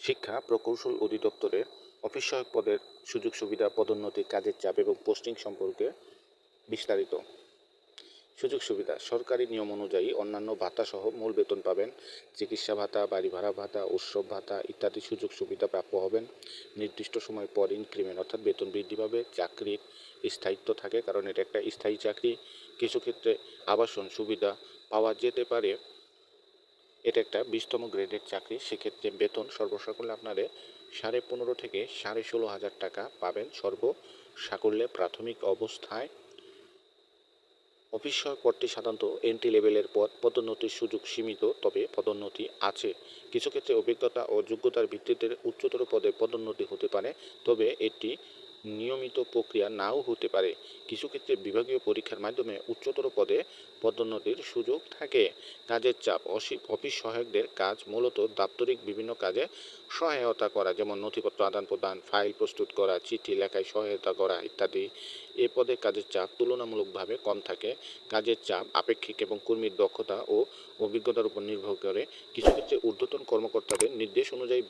শিক্ষা, প্রকৌশল অধিদপ্তরের অফিস সহায়ক পদের সুযোগ সুবিধা, পদোন্নতি, কাজের চাপ এবং পোস্টিং সম্পর্কে বিস্তারিত। সুযোগ সুবিধা, সরকারি নিয়ম অনুযায়ী অন্যান্য ভাতা সহ মূল বেতন পাবেন, চিকিৎসা ভাতা, বাড়ি ভাড়া ভাতা, উৎসব ভাতা ইত্যাদি সুযোগ সুবিধা প্রাপ্য হবেন। নির্দিষ্ট সময় পর ইনক্রিমেন্ট অর্থাৎ বেতন বৃদ্ধি পাবে, চাকরির স্থায়িত্ব থাকে কারণ এটা একটা স্থায়ী চাকরি। কিছু ক্ষেত্রে আবাসন সুবিধা পাওয়া যেতে পারে। এটা একটা বিশতম গ্রেডের চাকরি। সেক্ষেত্রে বেতন সর্বসাকুল্যে আপনারা সাড়ে পনেরো থেকে সাড়ে ষোলো হাজার টাকা পাবেন সর্বসাকুল্যে প্রাথমিক অবস্থায়। অফিস পদটি সাধারণত এন্ট্রি লেভেলের পদ, পদোন্নতির সুযোগ সীমিত, তবে পদোন্নতি আছে। কিছু ক্ষেত্রে অভিজ্ঞতা ও যোগ্যতার ভিত্তিতে উচ্চতর পদে পদোন্নতি হতে পারে, তবে এটি নিয়মিত প্রক্রিয়া নাও হতে পারে। কিছু ক্ষেত্রে বিভাগীয় পরীক্ষার মাধ্যমে উচ্চতর পদে পদোন্নতির সুযোগ থাকে। কাজের চাপ অফিস সহায়কদের কাজ মূলত দাপ্তরিক বিভিন্ন কাজে সহায়তা করা, যেমন নথিপত্র, আদান প্রদান, ফাইল প্রস্তুত করা, চিঠি লেখায় সহায়তা করা ইত্যাদি। এ পদে কাজের চাপ তুলনামূলকভাবে কম থাকে। কাজের চাপ আপেক্ষিক এবং কর্মীর দক্ষতা ও অভিজ্ঞতার উপর নির্ভর করে। কিছু ক্ষেত্রে ঊর্ধ্বতন কর্মকর্তাদের নির্দেশ অনুযায়ী